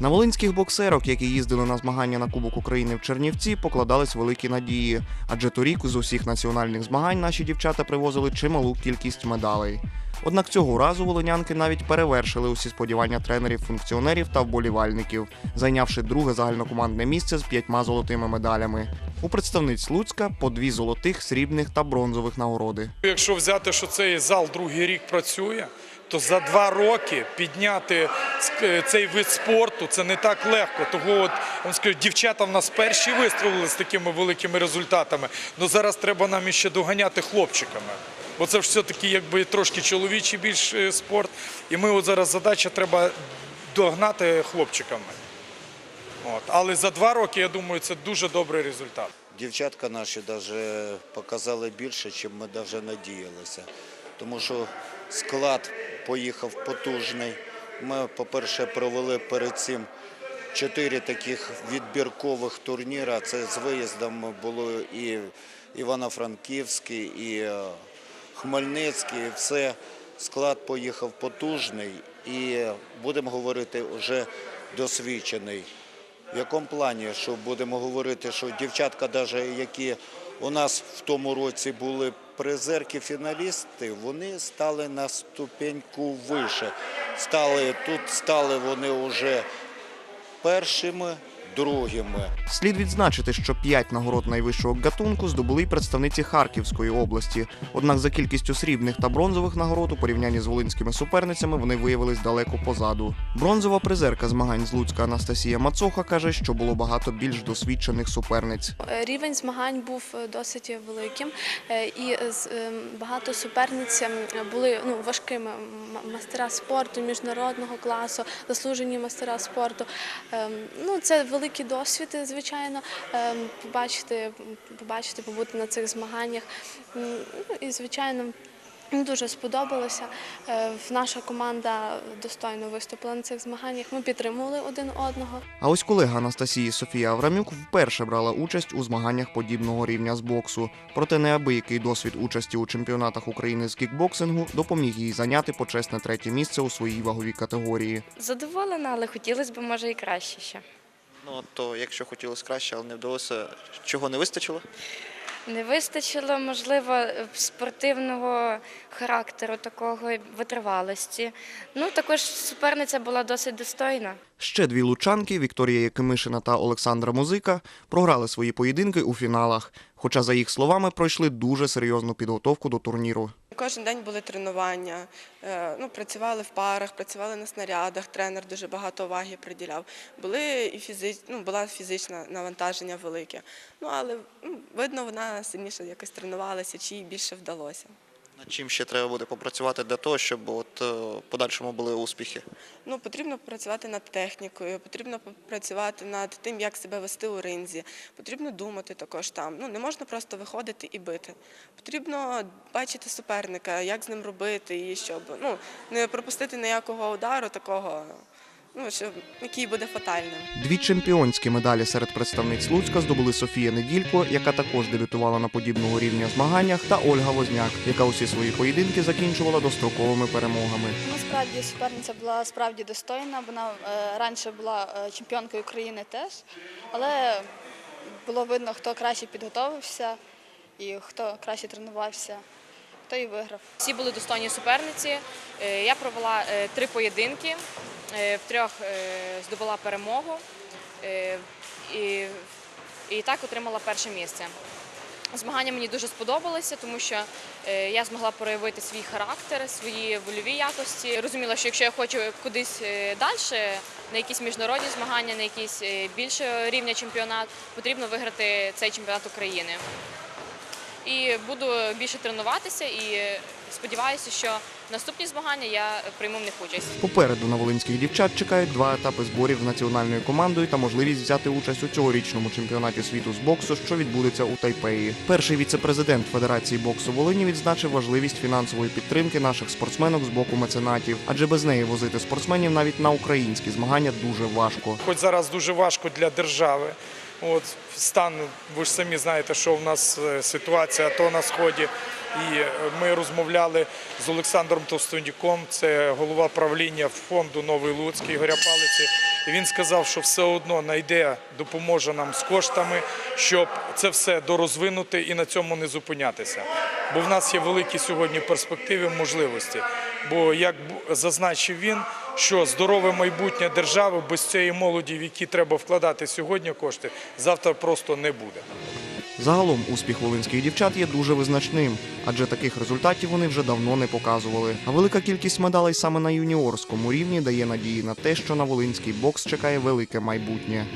На волинських боксерок, які їздили на змагання на Кубок України в Чернівці, покладались великі надії. Адже торік з усіх національних змагань наші дівчата привозили чималу кількість медалей. Однак цього разу волинянки навіть перевершили усі сподівання тренерів, функціонерів та вболівальників, зайнявши друге загальнокомандне місце з п'ятьма золотими медалями. У представниць Луцька по дві золотих, срібних та бронзових нагороди. Якщо взяти, що цей зал другий рік працює, то за два роки підняти цей вид спорту це не так легко. Того от скажу, дівчата в нас перші вистрілили з такими великими результатами. Ну зараз треба нам іще доганяти хлопчиками. Бо це ж все-таки трошки чоловічий більш е, спорт. І ми от зараз задача треба догнати хлопчиками. От. Але за два роки, я думаю, це дуже добрий результат. Дівчатка наші даже показали більше, ніж ми даже надіялися. Тому що склад поїхав потужний. Ми, по-перше, провели перед цим чотири таких відбіркових турніра. Це з виїздом було і Івано-Франківський, і е, Хмельницький. Все склад поїхав потужний і будемо говорити вже досвідчений. В якому плані, що будемо говорити, що дівчатка, навіть які у нас в тому році були призерки, фіналісти, вони стали на ступеньку вище. Стали, тут стали вони вже першими, другими. Слід відзначити, що п'ять нагород найвищого гатунку здобули й представниці Харківської області. Однак за кількістю срібних та бронзових нагород у порівнянні з волинськими суперницями вони виявились далеко позаду. Бронзова призерка змагань з Луцька Анастасія Мацоха каже, що було багато більш досвідчених суперниць. Е, Рівень змагань був е, досить великим, е, і з- багато суперниць ем, були ну, важкими мастера спорту, міжнародного класу, заслужені мастера спорту. Ем, Ну, це великий досвід, звичайно, ем, побачити, побачити, побути на цих змаганнях. Ну, І, звичайно, дуже сподобалося. Е, Наша команда достойно виступила на цих змаганнях. Ми підтримували один одного. А ось колега Анастасії Софія Аврамюк вперше брала участь у змаганнях подібного рівня з боксу. Проте неабиякий досвід участі у чемпіонатах України з кікбоксингу допоміг їй зайняти почесне третє місце у своїй ваговій категорії. Задоволена, але хотілося б, може, і краще ще. Ну, то якщо хотілося краще, але не вдалося, чого не вистачило? Не вистачило, можливо, спортивного характеру, такого витривалості. Ну, також суперниця була досить достойна. Ще дві лучанки Вікторія Якимишина та Олександра Музика програли свої поєдинки у фіналах. Хоча, за їх словами, пройшли дуже серйозну підготовку до турніру. Кожен день були тренування, е, ну, працювали в парах, працювали на снарядах, тренер дуже багато уваги приділяв. Були і фізич, ну, була фізичне навантаження велике. Ну, але ну, видно, вона сильніше якось тренувалася, чи їй більше вдалося. Чим ще треба буде попрацювати для того, щоб от, е, подальшому були успіхи? Ну, потрібно працювати над технікою, потрібно працювати над тим, як себе вести у ринзі. Потрібно думати також там. Ну, не можна просто виходити і бити. Потрібно бачити суперника, як з ним робити, і щоб ну, не пропустити ніякого удару такого, ну, щоб, який буде фатальним. Дві чемпіонські медалі серед представниць Луцька здобули Софія Неділько, яка також дебютувала на подібного рівня змаганнях, та Ольга Возняк, яка усі свої поєдинки закінчувала достроковими перемогами. Насправді суперниця була справді достойна. Вона е, раніше була е, чемпіонкою України теж, але було видно, хто краще підготовився і хто краще тренувався, хто і виграв. Всі були достойні суперниці. Е, Я провела три поєдинки, в трьох е, здобула перемогу е, і, і так отримала перше місце. Змагання мені дуже сподобалися, тому що е, я змогла проявити свій характер, свої вольові якості. Розуміла, що якщо я хочу кудись далі, на якісь міжнародні змагання, на якийсь е, більше рівня чемпіонат, потрібно виграти цей чемпіонат України. І буду більше тренуватися і сподіваюся, що наступні змагання я прийму в них участь. Попереду на волинських дівчат чекають два етапи зборів з національною командою та можливість взяти участь у цьогорічному чемпіонаті світу з боксу, що відбудеться у Тайпеї. Перший віце-президент Федерації боксу Волині відзначив важливість фінансової підтримки наших спортсменок з боку меценатів, адже без неї возити спортсменів навіть на українські змагання дуже важко. Хоч зараз дуже важко для держави. От стан, ви ж самі знаєте, що в нас е, ситуація то на сході. І е, ми розмовляли з Олександром Товстонюком, це голова правління фонду Новий Луцький Горя Палиці. І він сказав, що все одно знайде, допоможе нам з коштами, щоб це все дорозвинути і на цьому не зупинятися. Бо в нас є великі сьогодні перспективи, можливості. Бо як зазначив він, що здорове майбутнє держави без цієї молоді, в які треба вкладати сьогодні кошти, завтра просто не буде. Загалом успіх волинських дівчат є дуже визначним, адже таких результатів вони вже давно не показували. А велика кількість медалей саме на юніорському рівні дає надії на те, що на волинський бокс чекає велике майбутнє.